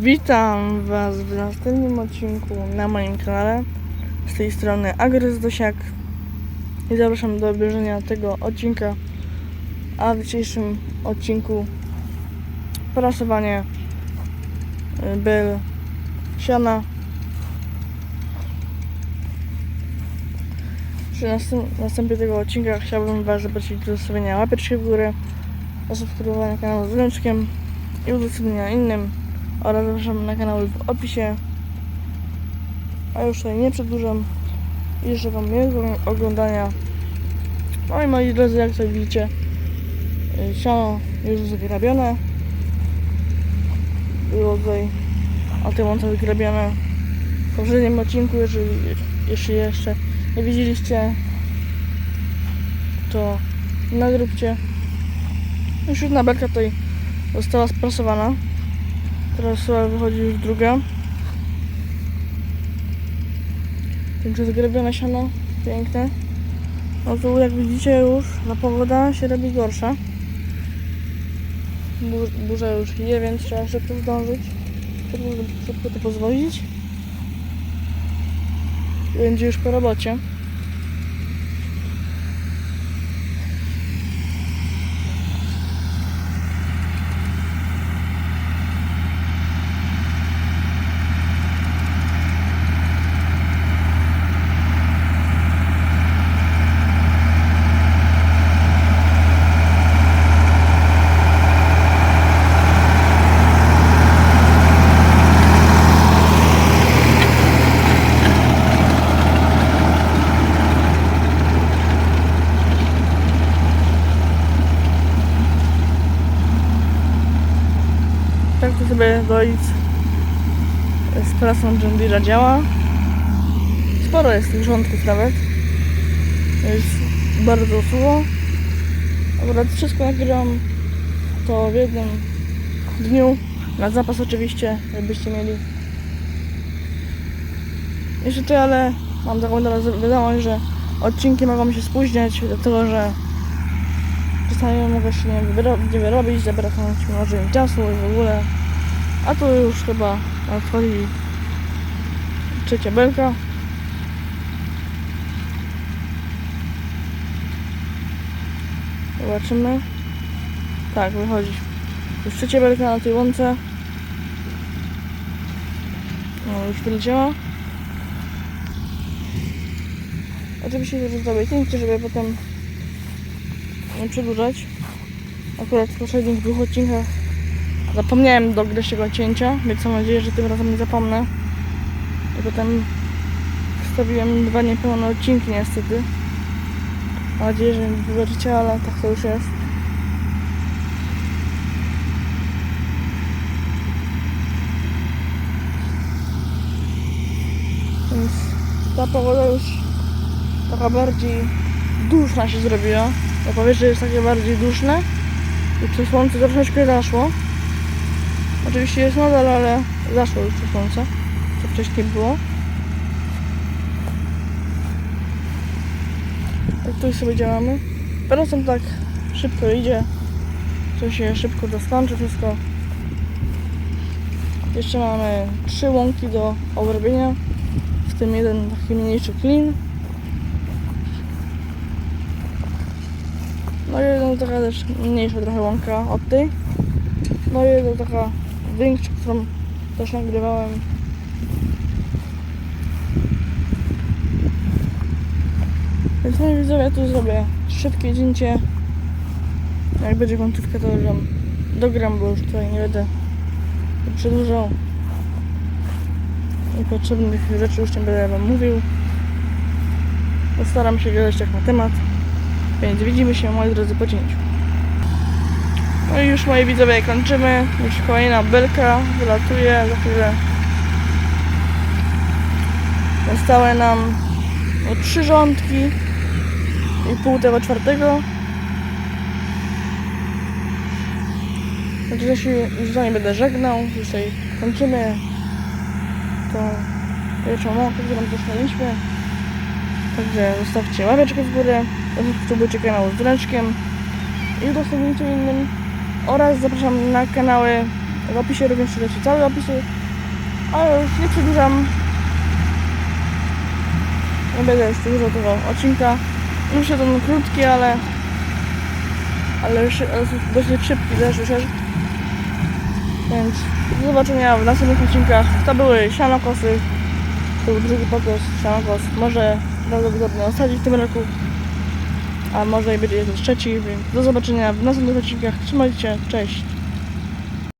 Witam Was w następnym odcinku na moim kanale. Z tej strony Agrys Dosiak i zapraszam do obejrzenia tego odcinka. A w dzisiejszym odcinku prasowanie y, bel siana. Przy następ- następie tego odcinka chciałbym Was zaprosić do zostawienia łapeczki w górę, do subskrybowania kanału z dzwoneczkiem i udostępnienia innym oraz zapraszam na kanały w opisie. A już tutaj nie przedłużam życzę Wam miłego oglądania. No i moi drodzy, jak tutaj widzicie, y, siano już wygrabione. Było tutaj o tym łące wygrabione w poprzednim odcinku, jeżeli, jeśli jeszcze nie widzieliście, to nagróbcie. Już jedna belka tutaj została sprasowana. Teraz chyba wychodzi już druga. Także zgrabione siano, piękne. No tu jak widzicie już ta pogoda się robi gorsza. Bur- Burza już je, więc trzeba szybko zdążyć. Szybko, szybko to pozwolić. Będzie już po robocie. Tak to sobie dojść z prasą John działa. Sporo jest tych rządków nawet. Jest bardzo sucho. Akurat wszystko nagrywam to w jednym dniu. Na zapas oczywiście, jakbyście mieli. Jeszcze ty, ale mam taką teraz wiadomość, że odcinki mogą się spóźniać, dlatego że czasami mogę się nie, wyro- nie wyrobić, zabraknąć może mi czasu i w ogóle. A tu już chyba nadchodzi trzecia belka. Zobaczymy. Tak, wychodzi. Już trzecia belka na tej łące. No, już wyleciała. Oczywiście że zrobię cięcie, żeby potem nie przedłużać. Akurat w poprzednich dwóch odcinkach zapomniałem dograć tego cięcia, więc mam nadzieję, że tym razem nie zapomnę. I potem wstawiłem dwa niepełne odcinki niestety. Mam nadzieję, że mi wybaczycie, ale tak to już jest. Więc ta pogoda już taka bardziej duszna się zrobiła. Ja powiem, że jest takie bardziej duszne. I to słońce troszeczkę zaszło. Oczywiście jest nadal, ale zaszło już to słońce, co wcześniej było. Tak tu sobie działamy. Teraz on tak szybko idzie. To się szybko dostarczy wszystko. Jeszcze mamy trzy łąki do obrobienia. W tym jeden taki mniejszy klin. No jedna taka też mniejsza trochę łąka od tej. No i jedna taka większa, którą też nagrywałem. Więc moi widzowie, tu zrobię szybkie cięcie. Jak będzie końcówka, to ją dogram, bo już tutaj nie będę przedłużał. I potrzebnych rzeczy już nie będę wam mówił. Postaram się gadać tak na temat. Więc widzimy się, moi drodzy, po cięciu. No i już moi widzowie kończymy. Już kolejna belka wylatuje za chwilę. Zostały nam no, trzy rządki i pół tego czwartego. Także ja się już za nie będę żegnał. Dzisiaj kończymy tą pierwszą mąkę, którą dostaliśmy. Także zostawcie łapeczkę w górę, subskrybujcie kanał z dzwoneczkiem i udostępnijcie innym oraz zapraszam na kanały W opisie również czytacie cały opis, ale już nie przedłużam. Nie będę już tego odcinka. Myślę, że to krótki, ale ale ale dosyć szybki też wyszedł. Więc do zobaczenia w następnych odcinkach. To były sianokosy. To był drugi pokos sianokos. Może prawdopodobnie ostatni w tym roku. A może i będzie jeszcze trzeci, więc do zobaczenia w następnych odcinkach. Trzymajcie się, cześć.